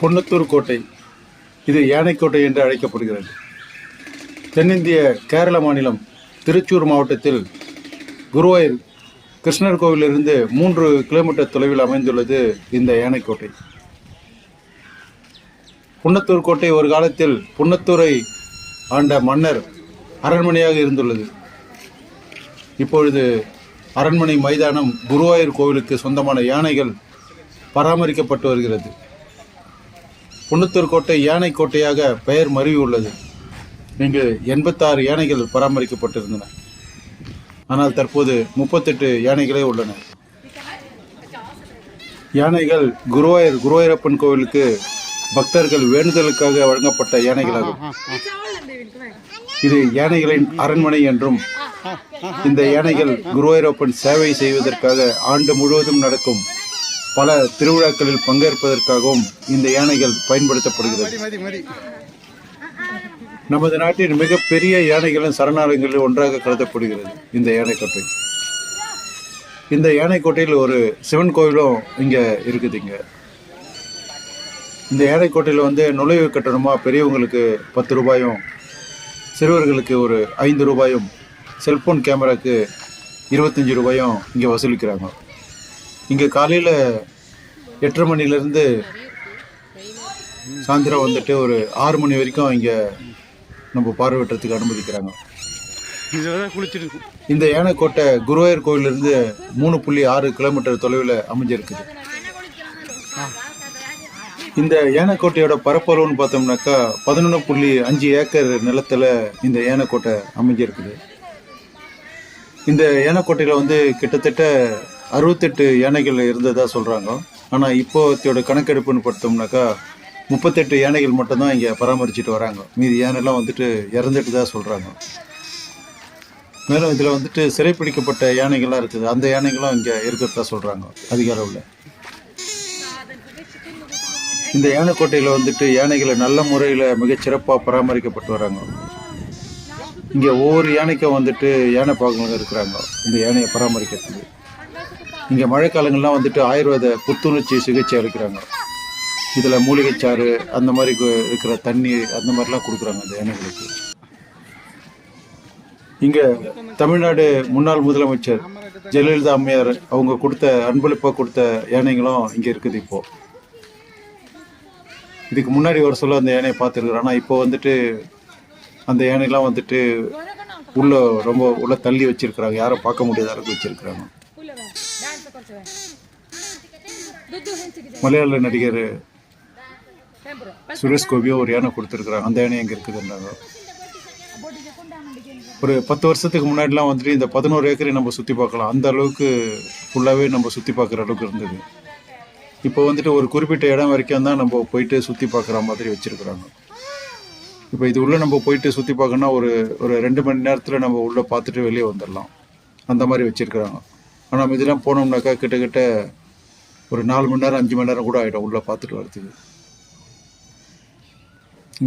பொன்னத்தூர் கோட்டை. இது யானைக்கோட்டை என்று அழைக்கப்படுகிறது. தென்னிந்திய கேரள மாநிலம் திருச்சூர் மாவட்டத்தில் குருவாயூர் கிருஷ்ணர் கோவிலிருந்து மூன்று கிலோமீட்டர் தொலைவில் அமைந்துள்ளது இந்த யானைக்கோட்டை புன்னத்தூர் கோட்டை ஒரு காலத்தில் புன்னத்தூரை ஆண்ட மன்னர் அரண்மனையாக இருந்துள்ளது. இப்பொழுது அரண்மனை மைதானம் குருவாயூர் கோவிலுக்கு சொந்தமான யானைகள் பராமரிக்கப்பட்டு வருகிறது. புன்னுத்தூர் கோட்டை யானை கோட்டையாக பெயர் மருவி உள்ளது இங்கு எண்பத்தாறு யானைகள் பராமரிக்கப்பட்டிருந்தன. ஆனால் தற்போது முப்பத்தெட்டு யானைகளே உள்ளன. யானைகள் குருவாயூர் குருவாயூரப்பன் கோவிலுக்கு பக்தர்கள் வேண்டுதலுக்காக வழங்கப்பட்ட யானைகளாகும். இது யானைகளின் அரண்மனை என்றும் இந்த யானைகள் குருவாயூரப்பன் சேவை செய்வதற்காக ஆண்டு முழுவதும் நடக்கும் பல திருவிழாக்களில் பங்கேற்பதற்காகவும் இந்த யானைகள் பயன்படுத்தப்படுகிறது. மதி மதி நமது நாட்டின் மிகப்பெரிய யானைகளின் சரணாலயங்களில் ஒன்றாக கருதப்படுகிறது இந்த யானைக்கோட்டை. இந்த யானைக்கோட்டையில் ஒரு சிவன் கோவிலும் இங்கே இருக்குது இங்கே. இந்த யானைக்கோட்டையில் வந்து நுழைவு கட்டணமாக பெரியவங்களுக்கு பத்து ரூபாயும் சிறுவர்களுக்கு ஒரு ஐந்து ரூபாயும் செல்போன் கேமராக்கு இருபத்தஞ்சி ரூபாயும் இங்கே வசூலிக்கிறாங்க. இங்கே காலையில் எட்டரை மணிலேருந்து சாயந்தரம் வந்துட்டு ஒரு ஆறு மணி வரைக்கும் இங்கே நம்ம பார்வையிட்டறதுக்கு அனுமதிக்கிறாங்க. இந்த யானைக்கோட்டை குருவாயூர் கோவிலிருந்து மூணு புள்ளி ஆறு கிலோமீட்டர் தொலைவில் அமைஞ்சிருக்குது. இந்த யானைக்கோட்டையோட பரப்பளவுன்னு பார்த்தோம்னாக்கா பதினொன்று புள்ளி அஞ்சு ஏக்கர் நிலத்தில் இந்த யானைக்கோட்டை அமைஞ்சிருக்குது. இந்த யானைக்கோட்டையில் வந்து கிட்டத்தட்ட அறுபத்தெட்டு யானைகள் இருந்ததாக சொல்கிறாங்க ஆனால் இப்போத்தையோட கணக்கெடுப்புன்னு பார்த்தோம்னாக்கா முப்பத்தெட்டு யானைகள் மட்டும்தான் இங்கே பராமரிச்சுட்டு வராங்க. மீதி யானைலாம் வந்துட்டு இறந்துட்டு தான் சொல்கிறாங்க மேலும் இதில் வந்துட்டு சிறைப்பிடிக்கப்பட்ட யானைகள்லாம் இருக்குது. அந்த யானைகளும் இங்கே இருக்கிறதா சொல்கிறாங்க அதிக அளவில் இந்த யானைக்கோட்டையில் வந்துட்டு யானைகளை நல்ல முறையில் மிகச்சிறப்பாக பராமரிக்கப்பட்டு வராங்க. இங்கே ஒவ்வொரு யானைக்கும் வந்துட்டு யானை பாகங்கள் இருக்கிறாங்க இந்த யானையை பராமரிக்கிறதுக்கு. இங்கே மழைக்காலங்கள்லாம் வந்துட்டு ஆயுர்வேத புத்துணர்ச்சி சிகிச்சை அளிக்கிறாங்க. இதில் மூலிகைச்சாறு அந்த மாதிரி கு- இருக்கிற தண்ணி அந்த மாதிரிலாம் கொடுக்குறாங்க அந்த யானைகளுக்கு இங்கே தமிழ்நாடு முன்னாள் முதலமைச்சர் ஜெயலலிதா அம்மையார் அவங்க கொடுத்த அன்பளிப்பாக கொடுத்த யானைகளும் இங்கே இருக்குது இப்போது இதுக்கு முன்னாடி ஒரு சொல்ல அந்த யானையை பார்த்துருக்குறோம் ஆனால் இப்போ வந்துட்டு அந்த யானைலாம் வந்துட்டு உள்ளே ரொம்ப உள்ளே தள்ளி வச்சிருக்கிறாங்க. யாரும் பார்க்க முடியாத அளவுக்கு வச்சுருக்குறாங்க. மலையாள நடிகர் சுரேஷ் கோபியோ ஒரு யானை கொடுத்துருக்குறாங்க. அந்த யானை எங்கே இருக்குதுன்றாங்க. ஒரு பத்து வருஷத்துக்கு முன்னாடிலாம் வந்துட்டு இந்த பதினோரு ஏக்கரை நம்ம சுற்றி பார்க்கலாம். அந்த அளவுக்கு ஃபுல்லாகவே நம்ம சுற்றி பார்க்குற அளவுக்கு இருந்தது. இப்போ வந்துட்டு ஒரு குறிப்பிட்ட இடம் வரைக்கும் தான் நம்ம போயிட்டு சுற்றி பார்க்குற மாதிரி வச்சுருக்குறாங்க. இப்போ இது உள்ளே நம்ம போயிட்டு சுற்றி பார்க்கணும்னா ஒரு ஒரு ரெண்டு மணி நேரத்தில் நம்ம உள்ளே பார்த்துட்டு வெளியே வந்துடலாம் அந்த மாதிரி வச்சுருக்குறாங்க. ஆனால் இதெல்லாம் போனோம்னாக்கா கிட்டத்தட்ட ஒரு நாலு மணி நேரம் அஞ்சு மணி நேரம் கூட ஆகிடும் உள்ளே பார்த்துட்டு வரதுக்கு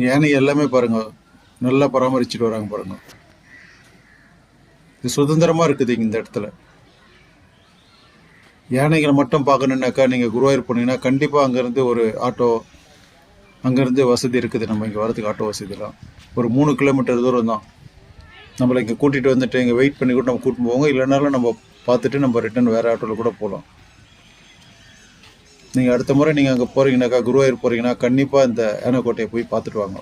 யானை எல்லாமே பாருங்கள் நல்லா பராமரிச்சுட்டு வராங்க பாருங்கள் இது சுதந்திரமாக இருக்குது இங்கே இந்த இடத்துல. யானைகளை மட்டும் பார்க்கணுன்னாக்கா நீங்கள் குருவாயூர் போனீங்கன்னா கண்டிப்பாக அங்கேருந்து ஒரு ஆட்டோ அங்கேருந்து வசதி இருக்குது. நம்ம இங்கே வரதுக்கு ஆட்டோ வசதிலாம். ஒரு மூணு கிலோமீட்டர் தூரம் தான். நம்மளை இங்கே கூட்டிகிட்டு வந்துட்டு இங்கே வெயிட் பண்ணி கூட நம்ம கூட்டிட்டு போவோங்க. இல்லைனாலும் நம்ம பார்த்துட்டு நம்ம ரிட்டன் வேறு ஆட்டோவில் கூட போகலாம் நீங்கள் அடுத்த முறை நீங்கள் அங்கே போகிறீங்கனாக்கா குருவாயூர் போகிறீங்கன்னா கண்டிப்பாக இந்த ஏனக்கோட்டையை போய் பார்த்துட்டு வாங்க.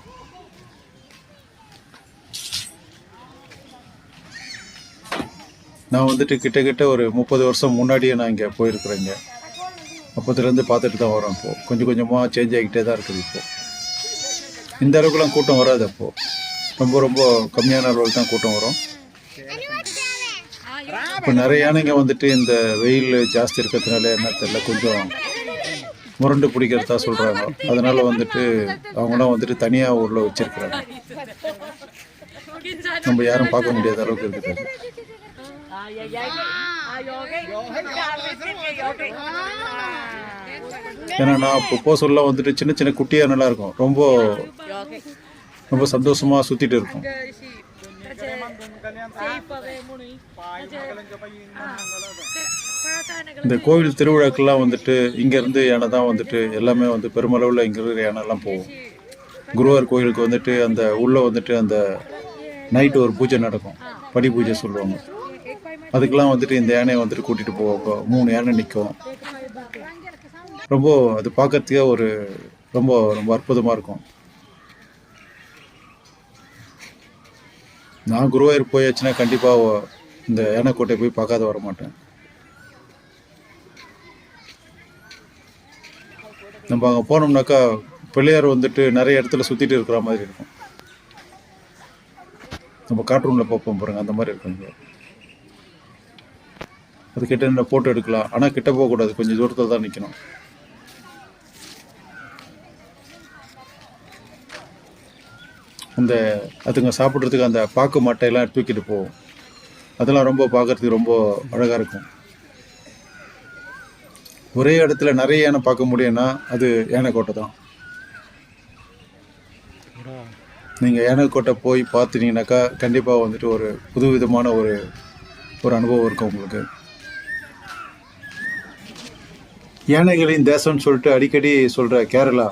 நான் வந்துட்டு கிட்டக்கிட்ட ஒரு முப்பது வருஷம் முன்னாடியே நான் இங்கே போயிருக்கிறேங்க அப்போத்துலேருந்து பார்த்துட்டு தான் வரோம் இப்போது கொஞ்சம் கொஞ்சமாக சேஞ்ச் ஆகிக்கிட்டே தான் இருக்குது இப்போது இந்த அளவுக்குலாம் கூட்டம் வராது அப்போது ரொம்ப ரொம்ப கம்மியான அளவுக்கு தான் கூட்டம் வரும். இப்போ நிறைய யானைங்க வந்துட்டு இந்த வெயில் ஜாஸ்தி இருக்கிறதுனால என்ன தெரியல கொஞ்சம் முரண்டு பிடிக்கிறதா சொல்கிறாங்க அதனால வந்துட்டு அவங்களாம் வந்துட்டு தனியாக ஊரில் வச்சிருக்கிறாங்க. நம்ம யாரும் பார்க்க முடியாத அளவுக்கு இருக்குது. ஏன்னா நான் இப்போ போக சொல்ல வந்துட்டு சின்ன சின்ன குட்டியாக நல்லா இருக்கும். ரொம்ப ரொம்ப சந்தோஷமாக சுற்றிட்டு இருக்கும். இந்த கோவில் திருவிழாக்கெல்லாம் வந்துட்டு இங்கேருந்து யானை தான் வந்துட்டு எல்லாமே வந்து பெருமளவில் இங்கே இருக்கிற யானைலாம் போகும். குருவார் கோயிலுக்கு வந்துட்டு அந்த உள்ளே வந்துட்டு அந்த நைட்டு ஒரு பூஜை நடக்கும். படி பூஜை சொல்லுவாங்க. அதுக்கெல்லாம் வந்துட்டு இந்த யானையை வந்துட்டு கூட்டிகிட்டு போவாங்க. மூணு யானை நிற்கும் ரொம்ப அது பார்க்கறதுக்கே ஒரு ரொம்ப ரொம்ப அற்புதமாக இருக்கும். நான் குருவாயூர் போயாச்சுன்னா கண்டிப்பாக இந்த யானைக்கோட்டை போய் பார்க்காத வர மாட்டேன் நம்ம அங்கே போனோம்னாக்கா பிள்ளையார் வந்துட்டு நிறைய இடத்துல சுற்றிட்டு இருக்கிற மாதிரி இருக்கும். நம்ம கார்ட்டூனில் பார்ப்போம் பாருங்க அந்த மாதிரி இருக்கும் அது கிட்ட என்ன ஃபோட்டோ எடுக்கலாம். ஆனால் கிட்ட போகக்கூடாது கொஞ்சம் தூரத்தில் தான் நிற்கணும் அந்த அதுங்க சாப்பிட்றதுக்கு அந்த பாக்கு மட்டையெல்லாம் தூக்கிட்டு போவோம். அதெல்லாம் ரொம்ப பார்க்கறதுக்கு ரொம்ப அழகாக இருக்கும். ஒரே இடத்துல நிறைய யானை பார்க்க முடியும்னா அது யானைக்கோட்டை தான். நீங்கள் யானைக்கோட்டை போய் பார்த்துட்டீங்கன்னாக்கா கண்டிப்பாக வந்துட்டு ஒரு புது விதமான ஒரு ஒரு அனுபவம் இருக்கும் உங்களுக்கு. யானைகளின் தேசம்னு சொல்லிட்டு அடிக்கடி சொல்கிற கேரளா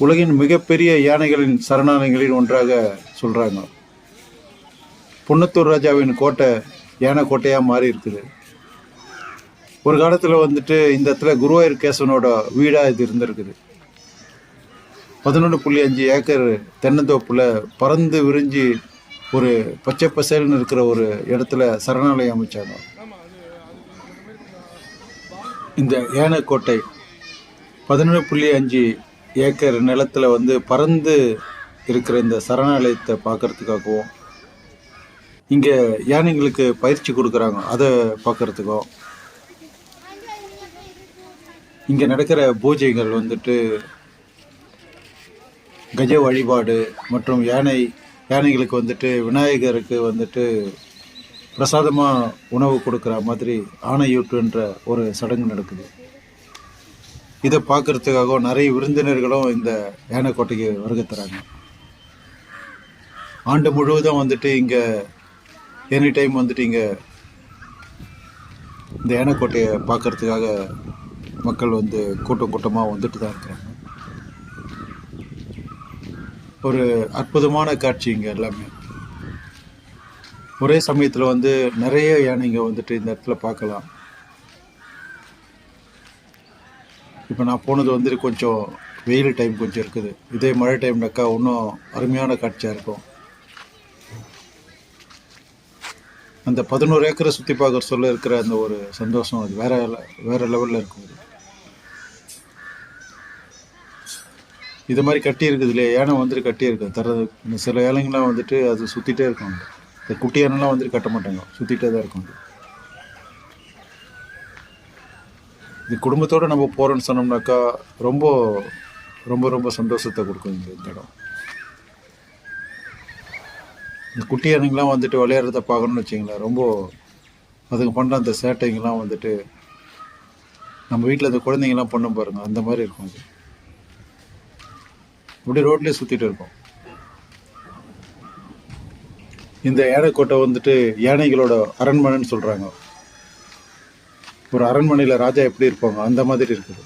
உலகின் மிகப்பெரிய யானைகளின் சரணாலயங்களில் ஒன்றாக சொல்கிறாங்க புன்னத்தூர் ராஜாவின் கோட்டை யானை கோட்டையாக மாறி இருக்குது. ஒரு காலத்தில் வந்துட்டு இந்த இடத்துல குருவாயூர் கேசவனோட வீடாக இது இருந்திருக்குது. பதினொன்று புள்ளி அஞ்சு ஏக்கர் தென்னந்தோப்பில் பறந்து விரிஞ்சு ஒரு பச்சை பசேல்னு இருக்கிற ஒரு இடத்துல சரணாலயம் அமைச்சாங்க. இந்த யானைக்கோட்டை பதினொன்று புள்ளி அஞ்சு ஏக்கர் நிலத்தில் வந்து பறந்து இருக்கிற இந்த சரணாலயத்தை பார்க்கறதுக்காகவும் இங்கே யானைங்களுக்கு பயிற்சி கொடுக்குறாங்க? அதை பார்க்குறதுக்கோ இங்கே நடக்கிற பூஜைகள் வந்துட்டு கஜ வழிபாடு மற்றும் யானை யானைகளுக்கு வந்துட்டு விநாயகருக்கு வந்துட்டு பிரசாதமாக உணவு கொடுக்குற மாதிரி ஆணையூட்டுன்ற ஒரு சடங்கு நடக்குது. இதை பார்க்குறதுக்காக நிறைய விருந்தினர்களும் இந்த யானைக்கோட்டைக்கு வருகை தராங்க. ஆண்டு முழுவதும் வந்துட்டு இங்கே எனி டைம் வந்துட்டு இங்கே இந்த ஏனக்கோட்டையை பார்க்கறதுக்காக மக்கள் வந்து கூட்டம் கூட்டமாக வந்துட்டு தான் இருக்கிறாங்க. ஒரு அற்புதமான காட்சி இங்கே எல்லாமே. ஒரே சமயத்தில் வந்து நிறைய யானைங்க வந்துட்டு இந்த இடத்துல பார்க்கலாம். இப்போ நான் போனது வந்துட்டு கொஞ்சம் வெயில் டைம் கொஞ்சம் இருக்குது. இதே மழை டைம்னாக்கா இன்னும் அருமையான காட்சியாக இருக்கும். அந்த பதினோரு ஏக்கரை சுற்றி பார்க்குற சொல்ல இருக்கிற அந்த ஒரு சந்தோஷம் அது வேற வேற லெவலில் இருக்கும் அது. இது மாதிரி கட்டியிருக்குது இல்லையா? யானை வந்துட்டு கட்டியிருக்கு தர இந்த சில யானைங்கெல்லாம் வந்துட்டு அது சுற்றிட்டே இருக்கும் இந்த குட்டி யானைலாம் வந்துட்டு கட்ட மாட்டாங்க. சுற்றிட்டே தான் இருக்கும் இது குடும்பத்தோடு நம்ம போகிறோன்னு சொன்னோம்னாக்கா ரொம்ப ரொம்ப ரொம்ப சந்தோஷத்தை கொடுக்கும் இந்த இடம். இந்த குட்டியானுங்கள்லாம் வந்துட்டு விளையாடுறத பார்க்கணும்னு வச்சிங்களேன் ரொம்ப அதுங்க பண்ணுற அந்த சேட்டைங்கெல்லாம் வந்துட்டு நம்ம வீட்டில் இந்த குழந்தைங்கலாம் பண்ணும் பாருங்கள் அந்த மாதிரி இருக்கும் அது. அப்படியே ரோட்லேயே சுற்றிட்டு இருக்கும் இந்த யானைக்கோட்டை வந்துட்டு யானைகளோட அரண்மனைன்னு சொல்கிறாங்க ஒரு அரண்மனையில் ராஜா எப்படி இருப்பாங்க? அந்த மாதிரி இருக்குது.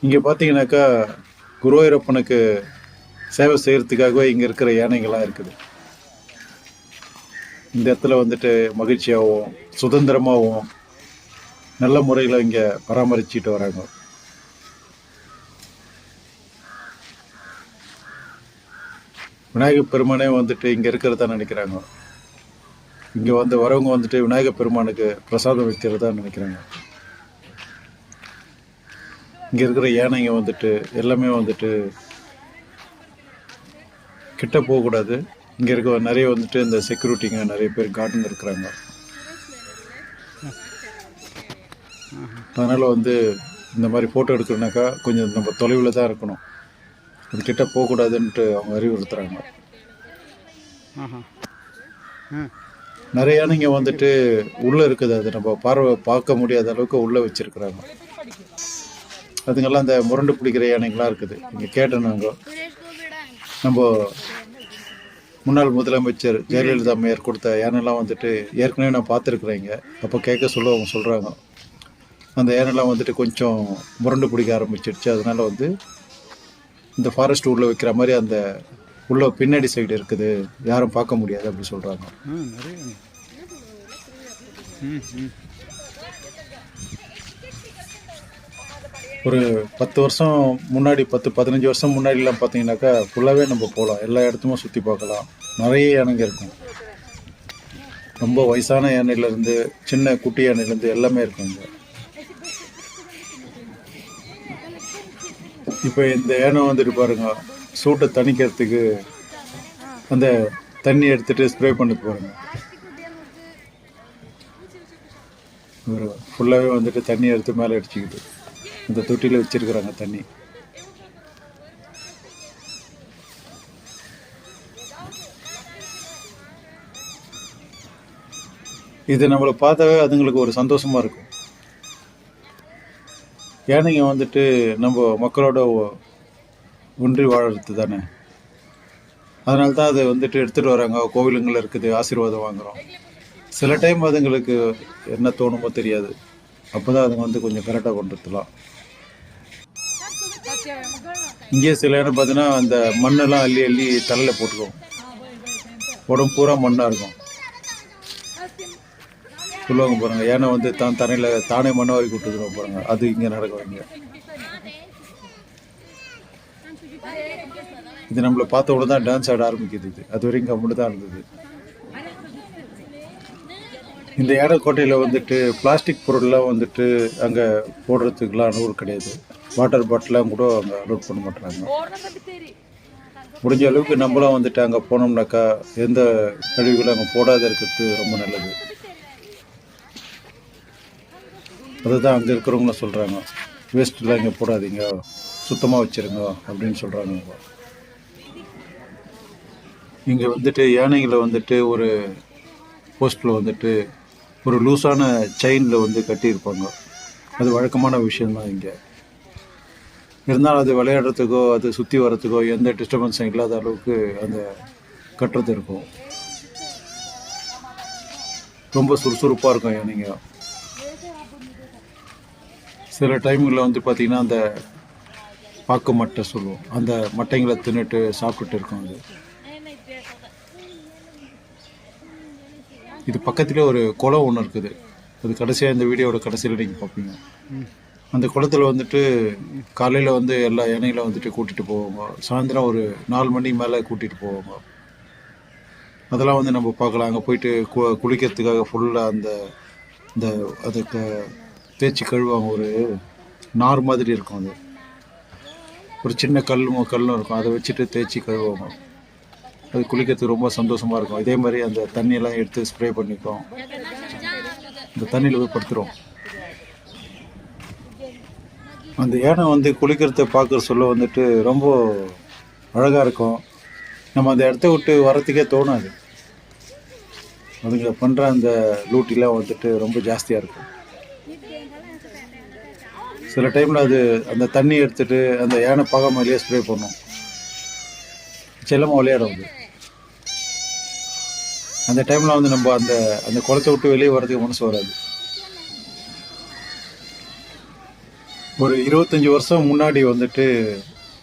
இங்கே பார்த்தீங்கன்னாக்கா குருவாயூரப்பனுக்கு சேவை செய்கிறதுக்காகவே இங்கே இருக்கிற யானைகள்லாம் இருக்குது. இந்த இடத்துல வந்துட்டு மகிழ்ச்சியாகவும் சுதந்திரமாகவும் நல்ல முறையில் இங்கே பராமரிச்சுட்டு வராங்க. விநாயகர் பெருமானே வந்துட்டு இங்கே இருக்கிறதா நினைக்கிறாங்க. இங்கே வந்து வரவங்க வந்துட்டு விநாயகர் பெருமானுக்கு பிரசாதம் வைக்கிறதா நினைக்கிறாங்க. இங்கே இருக்கிற யானைங்க வந்துட்டு எல்லாமே வந்துட்டு கிட்ட போகக்கூடாது. இங்கே இருக்க நிறைய வந்துட்டு இந்த செக்யூரிட்டிங்க நிறைய பேர் கார்டன் இருக்கிறாங்க. அதனால் வந்து இந்த மாதிரி ஃபோட்டோ எடுக்கணுனாக்கா கொஞ்சம் நம்ம தொலைவில் தான் இருக்கணும். அது கிட்ட போகக்கூடாதுன்ட்டு அவங்க ஆ. நிறைய யானைங்க வந்துட்டு உள்ளே இருக்குது. அது நம்ம பார்வை பார்க்க முடியாத அளவுக்கு உள்ளே வச்சிருக்கிறாங்க. அதுங்கெல்லாம் அந்த முரண்டு பிடிக்கிற யானைங்களாம் இருக்குது. இங்கே கேட்டோம் நாங்கள் நம்ம முன்னாள் முதலமைச்சர் ஜெயலலிதா அம்மையார் கொடுத்த யானைலாம் வந்துட்டு ஏற்கனவே நான் பார்த்துருக்குறேங்க. அப்போ கேட்க சொல்ல அவங்க சொல்கிறாங்க அந்த யானைலாம் வந்துட்டு கொஞ்சம் முரண்டு பிடிக்க ஆரம்பிச்சிடுச்சு. அதனால் வந்து இந்த ஃபாரஸ்ட் உள்ளே வைக்கிற மாதிரி அந்த உள்ள பின்னாடி சைடு இருக்குது. யாரும் பார்க்க முடியாது அப்படி சொல்கிறாங்க ஒரு பத்து வருஷம் முன்னாடி பத்து பதினஞ்சு வருஷம் முன்னாடிலாம் பார்த்தீங்கன்னாக்கா ஃபுல்லாகவே நம்ம போகலாம். எல்லா இடத்துமே சுற்றி பார்க்கலாம். நிறைய யானைங்க இருக்கும். ரொம்ப வயசான யானையிலேருந்து சின்ன குட்டி யானையிலேருந்து எல்லாமே இருக்கும் இங்கே. இப்போ இந்த யானை வந்துட்டு பாருங்க சூட்டை தணிக்கிறதுக்கு அந்த தண்ணி எடுத்துட்டு ஸ்ப்ரே பண்ணிட்டு பாருங்க ஒரு ஃபுல்லாகவே வந்துட்டு தண்ணி எடுத்து மேலே அடிச்சுக்கிட்டு. இந்த தொட்டியில் வச்சிருக்கிறாங்க தண்ணி. இது நம்மளை பார்த்தாவே அதுங்களுக்கு ஒரு சந்தோஷமாக இருக்கும். யானைங்க வந்துட்டு நம்ம மக்களோட ஒன்றி வாழறது தானே. அதனால தான் அதை வந்துட்டு எடுத்துகிட்டு வராங்க. கோவிலுங்களில் இருக்குது ஆசீர்வாதம் வாங்குறோம். சில டைம் அதுங்களுக்கு என்ன தோணுமோ தெரியாது. அப்போ தான் அதுங்க வந்து கொஞ்சம் கரெக்டாக கொண்டுலாம் இங்கே சில இடம் பார்த்தீங்கன்னா அந்த மண்ணெல்லாம் அள்ளி அள்ளி தலையில் போட்டுக்கும். உடம்பு பூரா மண்ணாக இருக்கும். சொல்லுவாங்க போகிறாங்க ஏன்னா வந்து தான் தரையில் தானே மண்ணை வாரி விட்டுக்கிறோம் போகிறாங்க அது இங்கே நடக்கும் இங்கே. இது நம்மளை பார்த்த உடனே தான் டான்ஸ் ஆட ஆரம்பிக்குது இது. அது வரைக்கும் கம்முன்னு தான் இருந்தது. இந்த ஏடக்கோட்டையில் வந்துட்டு பிளாஸ்டிக் பொருள்லாம் வந்துட்டு அங்கே போடுறதுக்கெலாம் அனுபவம் கிடையாது. வாட்டர் பாட்டிலாம் கூட அங்கே அலோட் பண்ண மாட்டுறாங்க முடிஞ்ச அளவுக்கு நம்மளும் வந்துட்டு அங்கே போனோம்னாக்கா எந்த கழிவுகளும் அங்கே போடாத இருக்கிறது ரொம்ப நல்லது. அதுதான் அங்கே இருக்கிறவங்களும் சொல்கிறாங்க வேஸ்ட்லாம் இங்கே போடாதீங்க. சுத்தமாக வச்சுருங்க அப்படின்னு சொல்கிறாங்க இங்கே வந்துட்டு யானைகளை வந்துட்டு ஒரு போஸ்ட்டில் வந்துட்டு ஒரு லூஸான செயினில் வந்து கட்டியிருப்பாங்க. அது வழக்கமான விஷயம்தான் இங்கே. இருந்தாலும் அது விளையாடுறதுக்கோ அது சுற்றி வர்றதுக்கோ எந்த டிஸ்டர்பன்ஸும் இல்லாத அளவுக்கு அந்த கட்டுறது இருக்கும். ரொம்ப சுறுசுறுப்பாக இருக்கும் யானைங்க சில டைமில் வந்து பார்த்திங்கன்னா அந்த பாக்கு மட்டை சொல்லுவோம். அந்த மட்டைங்களை தின்னுட்டு சாப்பிட்டுட்டு இருக்கும் அது. இது பக்கத்துல ஒரு குளம் ஒன்று இருக்குது. அது கடைசியாக இந்த வீடியோவோட கடைசியில் நீங்கள் பார்ப்பீங்க அந்த குளத்துல வந்துட்டு காலையில் வந்து எல்லா யானைகளை வந்துட்டு கூட்டிகிட்டு போவாங்க சாயந்தரம் ஒரு நாலு மணி மேலே கூட்டிகிட்டு போவாங்க அதெல்லாம் வந்து நம்ம பார்க்கலாம். அங்கே போயிட்டு கு குளிக்கிறதுக்காக ஃபுல்லாக அந்த இந்த அதுக்கு தேய்ச்சி கழுவாங்க ஒரு நார் மாதிரி இருக்கும் அது. ஒரு சின்ன கல்லும் கல்லும் இருக்கும். அதை வச்சுட்டு தேய்ச்சி கழுவாங்க அது குளிக்கிறதுக்கு ரொம்ப சந்தோஷமாக இருக்கும். இதே மாதிரி அந்த தண்ணியெல்லாம் எடுத்து ஸ்ப்ரே பண்ணிக்கும் இந்த தண்ணியில் போய் படுத்துருவோம். அந்த யானை வந்து குளிக்கிறத பார்க்குற சொல்ல வந்துட்டு ரொம்ப அழகாக இருக்கும். நம்ம அந்த இடத்த விட்டு வரத்துக்கே தோணாது. அதுங்க பண்ணுற அந்த லூட்டிலாம் வந்துட்டு ரொம்ப ஜாஸ்தியாக இருக்கும். சில டைமில் அது அந்த தண்ணி எடுத்துட்டு அந்த யானை பகை மேலேயே ஸ்ப்ரே பண்ணும். செல்லமாக விளையாடும் அது. அந்த டைமில் வந்து நம்ம அந்த அந்த குளத்தை விட்டு வெளியே வர்றதுக்கு மனசு வராது. ஒரு இருபத்தஞ்சி வருஷம் முன்னாடி வந்துட்டு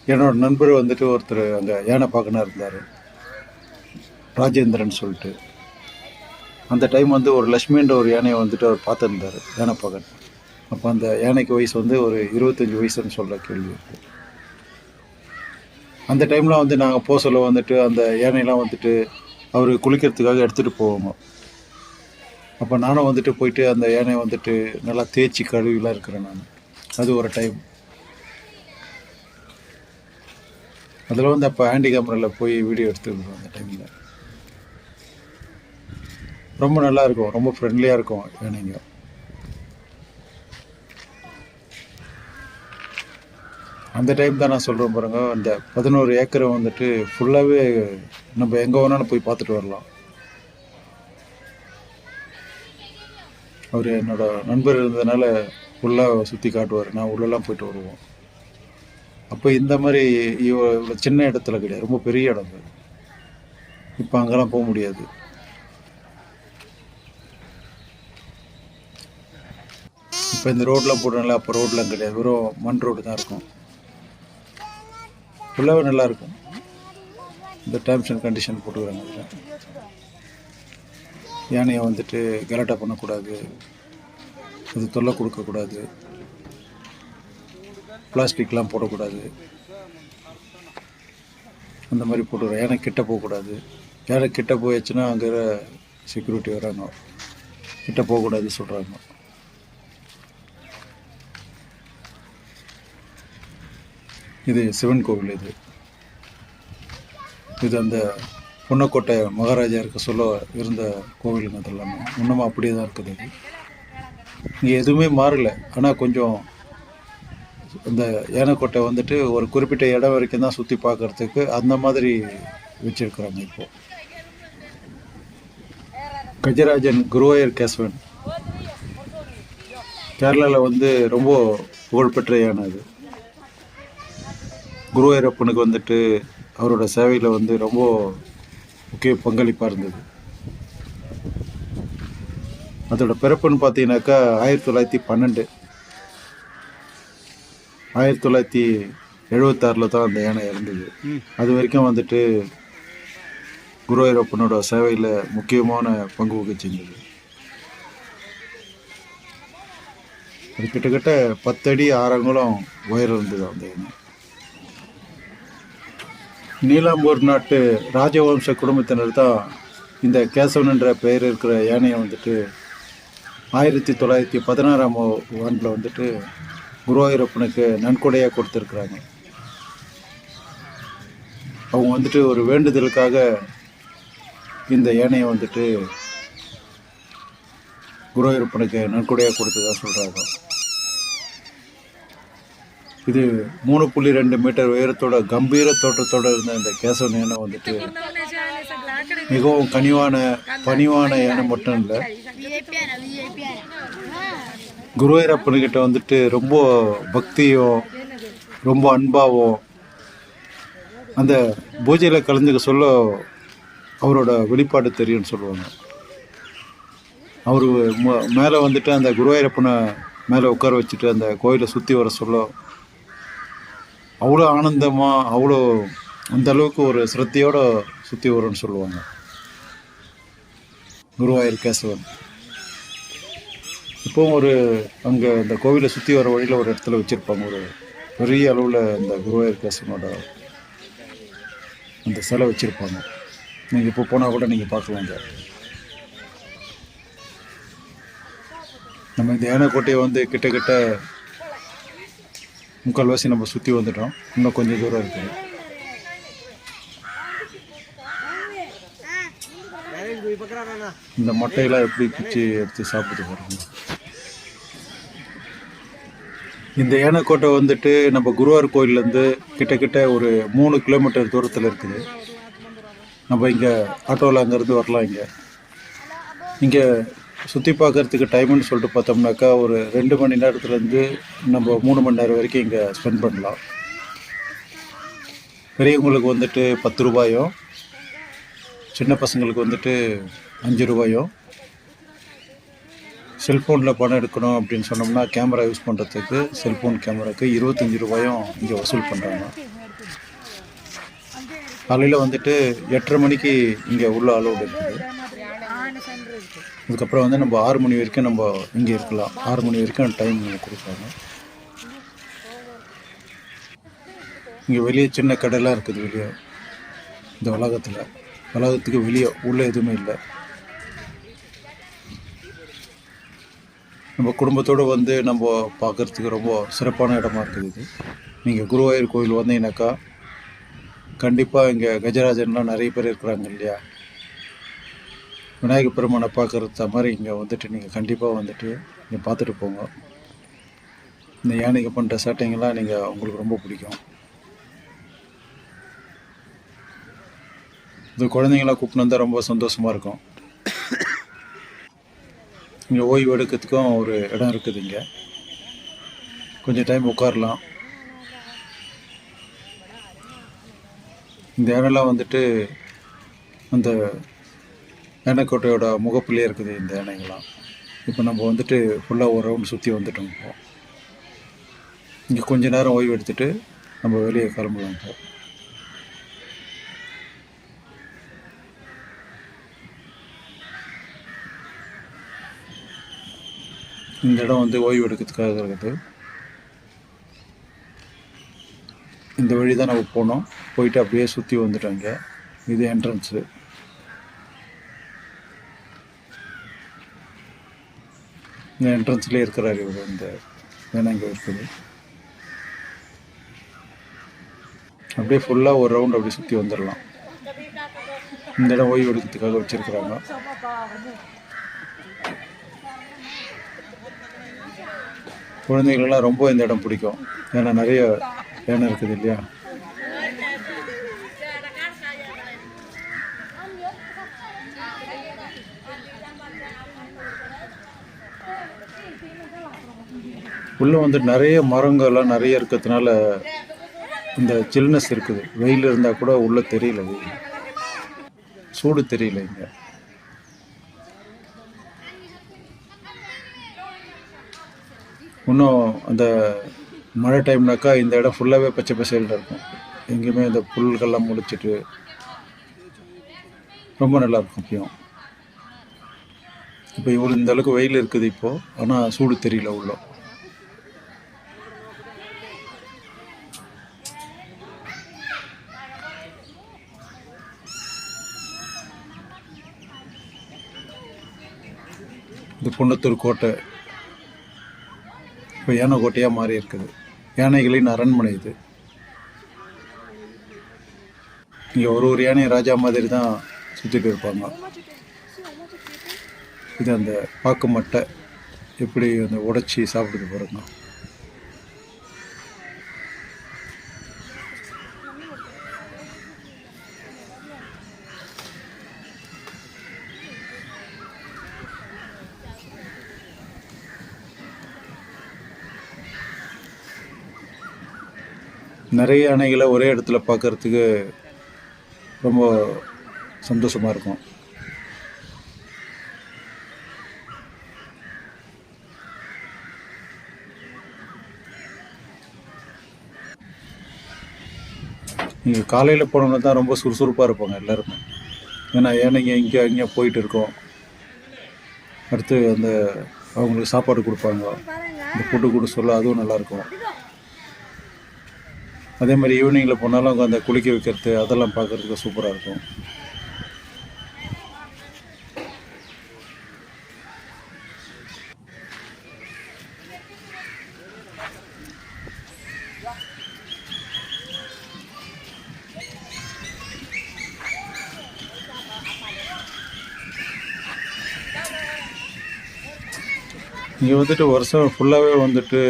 என்னோட நண்பர் வந்துட்டு ஒருத்தர் அங்கே யானை பார்க்கணும் இருந்தார். ராஜேந்திரன் சொல்லிட்டு. அந்த டைம் வந்து ஒரு லக்ஷ்மின்ற ஒரு யானையை வந்துட்டு அவர் பார்த்துருந்தார் யானை பகன் அப்போ அந்த யானைக்கு வயசு வந்து ஒரு இருபத்தஞ்சி வயசுன்னு சொல்கிற கேள்வி அந்த டைமில் வந்து நாங்கள் போக சொல்ல வந்துட்டு அந்த யானையெல்லாம் வந்துட்டு அவர் குளிக்கிறதுக்காக எடுத்துகிட்டு போவோங்க அப்போ நானும் வந்துட்டு போயிட்டு அந்த யானையை வந்துட்டு நல்லா தேய்ச்சி கழுவிலாம் இருக்கிறேன் நான். அது ஒரு டைம் அதில் வந்து அப்போ ஹேண்டி கேமராவில் போய் வீடியோ எடுத்துருக்கோம் அந்த டைமில் ரொம்ப நல்லா இருக்கும். ரொம்ப ஃப்ரெண்ட்லியாக இருக்கும். யானைங்க அந்த டைம் தான் நான் சொல்கிறேன் பாருங்க. அந்த பதினோரு ஏக்கரை வந்துட்டு ஃபுல்லாகவே நம்ம எங்கே வேணாலும் போய் பார்த்துட்டு வரலாம். அவர் என்னோட நண்பர் இருந்ததுனால ஃபுல்லாக சுற்றி காட்டுவார். நான் உள்ளெல்லாம் போயிட்டு வருவோம். அப்போ இந்த மாதிரி இவ்வளோ சின்ன இடத்துல கிடையாது. ரொம்ப பெரிய இடம் அது. இப்போ அங்கெல்லாம் போக முடியாது. இப்போ இந்த ரோட்லாம் போடுறோம்ல அப்போ ரோட்லாம் கிடையாது. வெறும் மண் ரோடு தான் இருக்கும். ஃபுல்லாகவே நல்லா இருக்கும். இந்த டேர்ம்ஸ் அண்ட் கண்டிஷன் போட்டுக்கிறாங்க. யானையை வந்துட்டு கலாட்டா பண்ணக்கூடாது. அது தொல்லை கொடுக்கக்கூடாது. பிளாஸ்டிக்லாம் போடக்கூடாது. அந்த மாதிரி போட்டுக்கிறோம் யானை கிட்ட போகக்கூடாது. யானை கிட்ட போயாச்சுன்னா அங்கே செக்யூரிட்டி வராங்க. கிட்ட போகக்கூடாது சொல்கிறாங்க இது சிவன் கோவில் இது. இது அந்த பொன்னக்கோட்டை மகாராஜா இருக்க சொல்ல இருந்த கோவிலுங்க அது இன்னமும் அப்படியே தான் இருக்குது அது. இங்கே எதுவுமே மாறலை. ஆனால் கொஞ்சம் இந்த யானைக்கோட்டை வந்துட்டு ஒரு குறிப்பிட்ட இடம் வரைக்கும் தான் சுற்றி பார்க்கறதுக்கு அந்த மாதிரி வச்சிருக்கிறாங்க இப்போ. கஜராஜன் குருவாயர் கேசவன் கேரளாவில் வந்து ரொம்ப புகழ்பெற்ற யானை அது. குருவாயூரப்பனுக்கு வந்துட்டு அவரோட சேவையில் வந்து ரொம்ப முக்கிய பங்களிப்பாக இருந்தது. அதோட பிறப்புன்னு பார்த்தீங்கன்னாக்கா ஆயிரத்தி தொள்ளாயிரத்தி பன்னெண்டு. ஆயிரத்தி தொள்ளாயிரத்தி எழுபத்தாறில் தான் அந்த யானை இறந்தது. அது வரைக்கும் வந்துட்டு குருவாயூரப்பனோட சேவையில் முக்கியமான பங்கு வகிச்சிருந்தது. அது கிட்டத்தட்ட பத்தடி ஆறங்குளம் உயரம் இருந்தது அந்த யானை. நீலாம்பூர் நாட்டு ராஜவம்ச குடும்பத்தினர் தான் இந்த கேசவன் என்ற பெயர் இருக்கிற யானையை வந்துட்டு ஆயிரத்தி தொள்ளாயிரத்தி பதினாறாம் ஆண்டில் வந்துட்டு குருவாயூரப்பனுக்கு நன்கொடையாக கொடுத்துருக்குறாங்க. அவங்க வந்துட்டு ஒரு வேண்டுதலுக்காக இந்த யானையை வந்துட்டு குருவாயூரப்பனுக்கு நன்கொடையாக கொடுத்ததாக சொல்கிறாங்க இது மூணு புள்ளி ரெண்டு மீட்டர் உயரத்தோட கம்பீர தோற்றத்தோட இருந்த இந்த கேசவன் யானை வந்துட்டு மிகவும் கனிவான பணிவான யானை மட்டும் இல்லை. குருவாயூரப்பனுக்கிட்ட வந்துட்டு ரொம்ப பக்தியோ ரொம்ப அன்பாவோ அந்த பூஜையில் கலந்துக்க சொல்ல அவரோட வெளிப்பாடு தெரியும்னு சொல்லுவாங்க. அவர் மேலே வந்துட்டு அந்த குருவாயூரப்பனை மேலே உட்கார வச்சுட்டு அந்த கோயிலை சுற்றி வர சொல்ல அவ்வளோ ஆனந்தமாக அவ்வளோ அந்த அளவுக்கு ஒரு சிரத்தையோடு சுற்றி வரும்னு சொல்லுவாங்க. குருவாயூர் கேசவன். இப்போவும் ஒரு அங்கே அந்த கோவிலை சுற்றி வர வழியில் ஒரு இடத்துல வச்சுருப்பாங்க. ஒரு பெரிய அளவில் அந்த குருவாயூர் கேசவனோட அந்த சிலை வச்சுருப்பாங்க. நீங்கள் இப்போ போனால் கூட நீங்கள் பார்க்கலாம் அங்க. நம்ம இந்த யானைக்கோட்டையை வந்து கிட்ட கிட்ட முக்கால்வாசி நம்ம சுற்றி வந்துட்டோம். இன்னும் கொஞ்சம் தூரம் இருக்குது இந்த மட்டையெல்லாம் எப்படி பிச்சு எடுத்து சாப்பிட்டு பாருங்க. இந்த யானைக்கோட்டை வந்துட்டு நம்ம குருவார் கோயிலேருந்து கிட்டக்கிட்ட ஒரு மூணு கிலோமீட்டர் தூரத்தில் இருக்குது. நம்ம இங்கே ஆட்டோவில் அங்கேருந்து வரலாம் இங்கே. இங்கே சுற்றி பார்க்கறதுக்கு டைம்னு சொல்லிட்டு பார்த்தோம்னாக்கா ஒரு ரெண்டு மணி நேரத்துலேருந்து நம்ம மூணு மணி நேரம் வரைக்கும் இங்கே ஸ்பெண்ட் பண்ணலாம். பெரியவங்களுக்கு வந்துட்டு பத்து ரூபாயும் சின்ன பசங்களுக்கு வந்துட்டு அஞ்சு ரூபாயும் செல்ஃபோனில் படம் எடுக்கணும் அப்படின்னு சொன்னோம்னா கேமரா யூஸ் பண்ணுறதுக்கு செல்ஃபோன் கேமராவுக்கு இருபத்தஞ்சி ரூபாயும் இங்கே வசூல் பண்ணுறாங்க காலையில் வந்துட்டு எட்டரை மணிக்கு இங்கே உள்ள அலோடு இருக்குது. அதுக்கப்புறம் வந்து நம்ம ஆறு மணி வரைக்கும் நம்ம இங்கே இருக்கலாம். ஆறு மணி வரைக்கும் டைம் கொடுப்பாங்க. இங்கே வெளியே சின்ன கடைலாம் இருக்குது வெளியே. இந்த வளாகத்தில். வளாகத்துக்கு வெளியே உள்ளே எதுவுமே இல்லை. நம்ம குடும்பத்தோடு வந்து நம்ம பார்க்குறதுக்கு ரொம்ப சிறப்பான இடமா இருக்குது நீங்கள் குருவாயூர் கோயில் வந்தீங்கன்னாக்கா கண்டிப்பாக இங்கே கஜராஜன்லாம் நிறைய பேர் இருக்கிறாங்க இல்லையா? விநாயகர் பெருமானை பார்க்குறது மாதிரி இங்கே வந்துட்டு நீங்கள் கண்டிப்பாக வந்துட்டு நீங்கள் பார்த்துட்டு போங்க. இந்த யானைக்கு பண்ணுற சட்டைங்கெல்லாம் நீங்கள் உங்களுக்கு ரொம்ப பிடிக்கும். இந்த குழந்தைங்களாம் கூப்பிட்டு வந்தால் ரொம்ப சந்தோஷமாக இருக்கும். இங்கே ஓய்வு எடுக்கிறதுக்கும் ஒரு இடம் இருக்குது இங்கே. கொஞ்சம் டைம் உட்காரலாம். இந்த இடம்லாம் வந்துட்டு அந்த யானைக்கோட்டையோட முகப்புலேயே இருக்குது இந்த யானைங்களாம் இப்போ நம்ம வந்துட்டு ஃபுல்லாக ஒரு ரவுண்ட் சுற்றி வந்துட்டோம் இப்போ. இங்கே கொஞ்ச நேரம் ஓய்வு எடுத்துட்டு நம்ம வெளியே கிளம்பலாம் இப்போ. இந்த இடம் வந்து ஓய்வு எடுக்கிறதுக்காக இருக்குது. இந்த வழி தான் நம்ம போனோம். போயிட்டு அப்படியே சுற்றி வந்துட்டோங்க இது என்ட்ரன்ஸு இந்த என்ட்ரன்ஸ்லேயே இருக்கிறாரு இவர் இந்த வேணா இங்கே இருக்குது. அப்படியே ஃபுல்லாக ஒரு ரவுண்ட் அப்படியே சுற்றி வந்துடலாம் இந்த இடம் ஓய்வு எடுக்கிறதுக்காக வச்சுருக்குறாங்க. குழந்தைகளெல்லாம் ரொம்ப இந்த இடம் பிடிக்கும். ஏன்னா நிறைய யானை இருக்குது இல்லையா? உள்ளே வந்து நிறைய மரங்கள்லாம் நிறைய இருக்கிறதுனால இந்த சில்னஸ் இருக்குது. வெயில் இருந்தால் கூட உள்ளே தெரியல. சூடு தெரியல இங்கே. இன்னும் அந்த மழை டைம்னாக்கா இந்த இடம் ஃபுல்லாகவே பச்சை பசேல்னு இருக்கும். எங்கேயுமே இந்த புல்கள்லாம் முடிச்சிட்டு ரொம்ப நல்லா இருக்கும் இப்பயும் இப்போ இவ்வளோ இந்த அளவுக்கு வெயில் இருக்குது இப்போது ஆனால் சூடு தெரியல உள்ள. இந்த பொன்னத்தூர் கோட்டை இப்போ யானை கோட்டையாக மாறி இருக்குது. யானைகளின் அரண்மனை இது. இங்கே ஒரு ஒரு யானை ராஜா மாதிரி தான் சுற்றிட்டு இருப்பாங்க. இது அந்த பாக்கு மட்டை எப்படி அந்த உடைச்சி சாப்பிட்டு போகிறோங்க நிறைய அணைகளை ஒரே இடத்துல பார்க்கறதுக்கு ரொம்ப சந்தோஷமாக இருக்கும். நீங்கள் காலையில் போனோம்னா தான் ரொம்ப சுறுசுறுப்பாக இருப்பாங்க எல்லாருமே. ஏன்னா யானைங்க இங்கே அங்கேயும் போயிட்டு இருக்கோம். அடுத்து அந்த அவங்களுக்கு சாப்பாடு கொடுப்பாங்க. இந்த ஃபுட்டு கூட சொல்ல அதுவும் நல்லாயிருக்கும் அதே மாதிரி ஈவினிங்கில் போனாலும் அங்கே அந்த குளிக்க வைக்கிறது அதெல்லாம் பார்க்குறதுக்கு சூப்பராக இருக்கும். இங்கே வந்துட்டு வருஷம் ஃபுல்லாகவே வந்துட்டு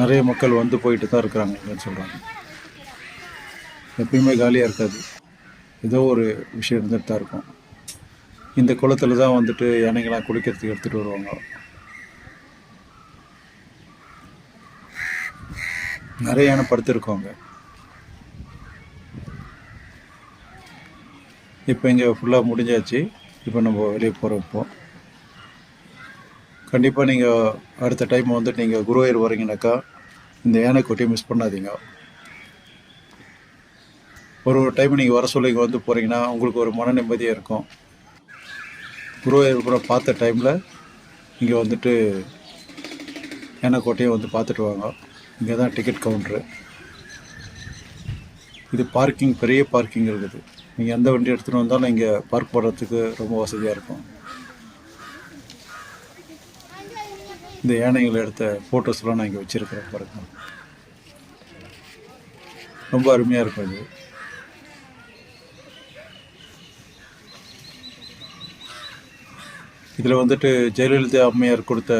நிறைய மக்கள் வந்து போயிட்டு தான் இருக்கிறாங்க சொல்கிறாங்க எப்பயுமே காலியாக இருக்காது. ஏதோ ஒரு விஷயம் இருந்துட்டு தான் இருக்கும். இந்த குளத்தில் தான் வந்துட்டு யானைகள்லாம் குளிக்கிறதுக்கு எடுத்துகிட்டு வருவாங்க. நிறைய யானை படுத்துருக்கோங்க. இப்போ இங்கே ஃபுல்லாக முடிஞ்சாச்சு. இப்போ நம்ம வெளியே போகிறப்போ கண்டிப்பாக நீங்கள் அடுத்த டைம் வந்து நீங்கள் குருவாயூர் வரீங்கனாக்கா இந்த யானைக்குட்டியை மிஸ் பண்ணாதீங்க. ஒரு ஒரு டைம் நீங்கள் வர சொல்லி இங்கே வந்து போகிறீங்கன்னா உங்களுக்கு ஒரு மன நிம்மதியாக இருக்கும். குருவாயூர் கூட பார்த்த டைமில் இங்கே வந்துட்டு யானைக்கோட்டையை வந்து பார்த்துட்டு வாங்க. இங்கே தான் டிக்கெட் கவுண்ட்ரு இது பார்க்கிங் பெரிய பார்க்கிங் இருக்குது. நீங்கள் எந்த வண்டி எடுத்துகிட்டு வந்தாலும் இங்கே பார்க் பண்ணுறதுக்கு ரொம்ப வசதியாக இருக்கும். இந்த யானைகள் எடுத்த ஃபோட்டோஸ்லாம் நான் இங்கே வச்சுருக்கிறேன் பாருங்க. ரொம்ப அருமையாக இருக்கும் இது. இதில் வந்துட்டு ஜெயலலிதா அம்மையார் கொடுத்த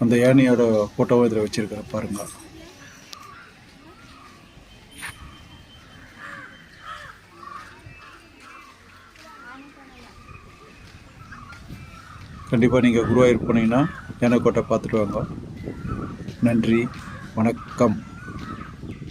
அந்த யானையோட ஃபோட்டோவை இதில் வச்சுருக்கிறேன் பாருங்கள் கண்டிப்பாக நீங்கள் குருவாயூர் போனீங்கன்னா யானைக்கோட்டை பார்த்துட்டு வாங்க. நன்றி வணக்கம்.